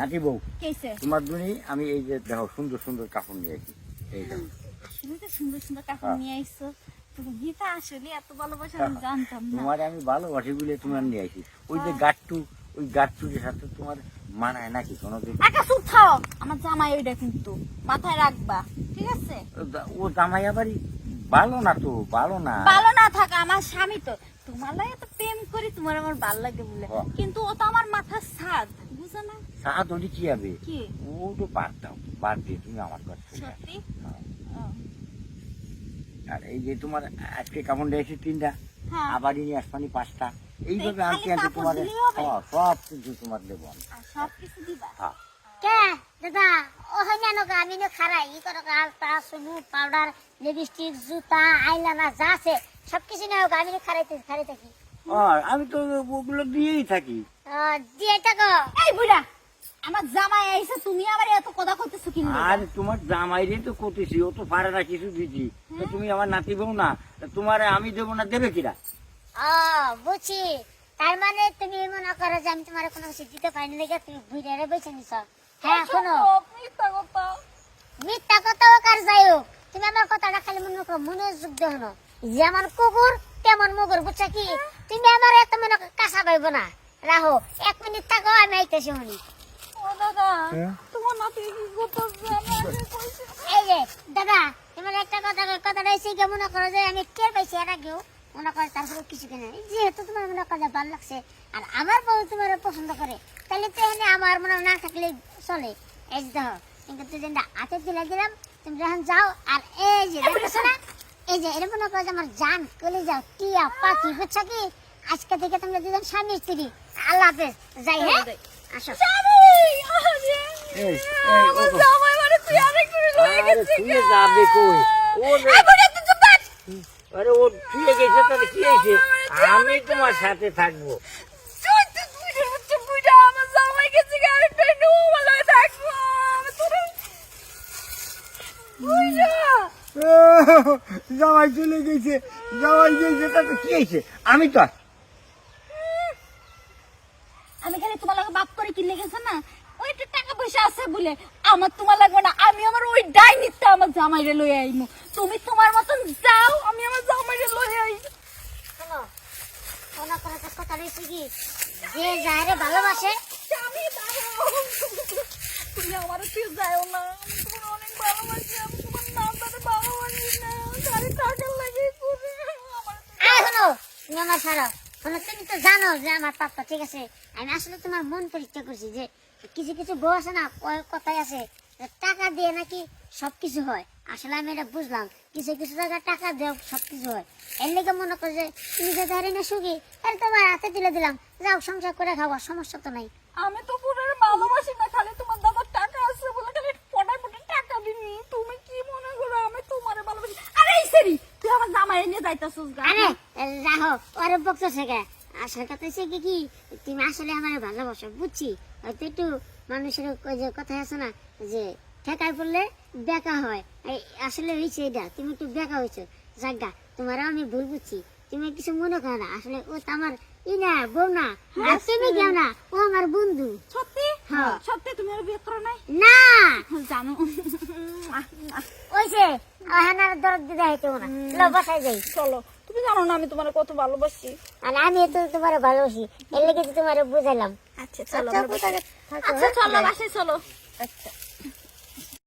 নাতি বউ? তোমার জন্য আমি এই যে দেখো সুন্দর সুন্দর কাপড় নিয়ে আসি এই দেখো তো সুন্দর সুন্দর কাপড়। নিয়ে আইছো। তুমি তো আসলে এত ভালোবাসা আমি জানতাম না। তোমার আমি ভালোবাসি বলে তোমার নিয়ে আসি ওই যে হ্যাঁ। গাট্টু ওই গাট্টুর সাথে তোমার মানায় নাকি কোনো একটা চুপ থাও আমার জামাই ওইটা কিন্তু। মাথায় রাখবা ঠিক আছে? ও জামাই আবারই ভালো না তো? ভালো না? ভালো না থাকা আমার স্বামী তো। তোমার লাগে তো প্রেম করি তোমার আমার ভালো লাগে বলে। হ্যাঁ। কিন্তু ও তো আমার মাথার সাদ বুঝো না সাহা ধরি কি হবে? ও তো বাদ দাও বাদ দিয়ে তুমি আমার কাছে সত্যি? হ্যাঁ। আর এই যে তোমার আজকে কাপড় নিয়েছি তিনটা হ্যাঁ। আবার নিয়ে আসবানি পাঁচটা। এইভাবে আনতে আনতে তোমার সব কিছু তোমার দেবো আমি। সব কিছু দিবা? হ্যাঁ। কে? দাদা ও আমি না খারাই। ই করো আলতা সুনু পাউডার লিপস্টিক জুতা আইলানা যা আছে সব কিছু আমি খারাইতে খারাইতে কি আর আমি তো ওগুলো দিয়েই থাকি দিয়ে থাকো। এই বুড়া আমার জামাই আইছে তুমি আবার এত কথা কি? আর তোমার জামাইরে তো করতেছি ও তো পারে না কিছু দিছি তো তুমি আমার নাতি বউ না তোমার আমি দেবো না দেবে কিরা? ও বুঝছি। তার মানে তুমি মনে করো যে আমি তোমার কোনো কিছু দিতে পারিনি লেগে তুমি বুঝে বেছে নিছ। হ্যাঁ শোনো। সব মিথ্যা কথা। মিথ্যা কথা হোক আর যাই হোক তুমি আমার কথাটা খালি মনে করো মনোযোগ দেহ না। যেমন কুকুর তেমন মুগুর বুঝছ কি? তুমি আমার এত মনে কাঁচা পাইব না। রাহো এক মিনিট থাকো আমি আইতেছি শুনি ও দাদা হ্যাঁ? তোমার নাতি কি করতেছে। এই যে দাদা তোমার একটা কথা কথাটা এসে গিয়ে মনে করো যে আমি টের পাইছি এর আগেও। মনে করো তারপরে কিছু কেন যেহেতু তোমার মনে করো ভালো লাগছে আর আমার বউ তোমার পছন্দ করে তাহলে তো এখানে আমার মনে হয় না থাকলে চলে। এই যে দেখো কিন্তু তুই যেটা হাতে তুলে দিলাম তুমি যখন যাও আর এই যে দেখছ না? এই যে এটা মনে করো যে আমার জান কলে যাও টিয়া পাখি বুঝছ কি? আজকে থেকে তোমরা দুজন স্বামী স্ত্রী। আল্লাহ হাফেজ। যাই হ্যাঁ? আসো। মানে কি হয়েছে? আমি তোমার সাথে থাকব। জামাই হয়ে চলে গেছে। জামাই গেছে তাতে কি হয়েছে? আমি তো আমি খালি তোমার লাগে বাপ করে কিনলে গেছে না ওই একটু টাকা পয়সা আছে বলে আমার তোমার লাগবে না আমি আমার ওই ডাইনিটা আমার জামাইরে লই আইমু। তুমি তোমার মতন যাও আমি আমার জামাইরে লই আই শোনো করো কথা রয়েছে কি? যে যারে ভালোবাসে আমি দাঁড়াও। তুমি আমার তুই যাও না আমি তোমার অনেক ভালোবাসি আমি তোমার নাম ধরে ভালোবাসি না লাগে তুমি আমার ছাড়ো। শোনো তুমি তো জানো যে আমার পাপ্পা ঠিক আছে? আমি আসলে তোমার মন পরীক্ষা করছি যে কিছু কিছু বউ আছে না কথাই আছে। টাকা দিয়ে নাকি সবকিছু হয়। আসলে আমি এটা বুঝলাম। কিছু কিছু জায়গায় টাকা দেওয়া সবকিছু হয়। এর লেগে মনে করো যে তুমি যে ধরে না সুখী তাহলে তোমার হাতে তুলে দিলাম। যাও সংসার করে খাওয়া সমস্যা তো নাই। আমি তো পুরো ভালোবাসি না খালি তোমার দাদার টাকা আছে বলে খালি পটায় টাকা দিনি তুমি কি মনে করো আমি তোমার ভালোবাসি? আরে এই সেরি তুই আমার জামাই নিয়ে যাইতাছিস আরে রাহো ওরে বকতেছে কে আসল কথা হচ্ছে কি তুমি আসলে আমার ভালোবাসো বুঝছি? হয়তো একটু মানুষের ওই যে কথা আছে না যে ঠেকায় পড়লে বেকা হয়। আসলে হয়েছে এটা তুমি একটু বেকা হয়েছো জাগা তোমারও আমি ভুল বুঝছি। তুমি কিছু মনে করো না আসলে ও তো আমার ই না বউ না। আর তুমি কেউ না ও আমার বন্ধু। সত্যি? হ্যাঁ। সত্যি তুমি আর বিয়ে করো নাই? না। জানো। ওইছে হানার দরদ দিতে হইতো না। লো বসাই যাই চলো। তুমি জানো না আমি তোমার কত ভালোবাসি। আর আমি তো তোমার ভালোবাসি। এর লেগে তোমারে বুঝাইলাম। আচ্ছা চলো আচ্ছা। আচ্ছা চলো বাসায় চলো। আচ্ছা।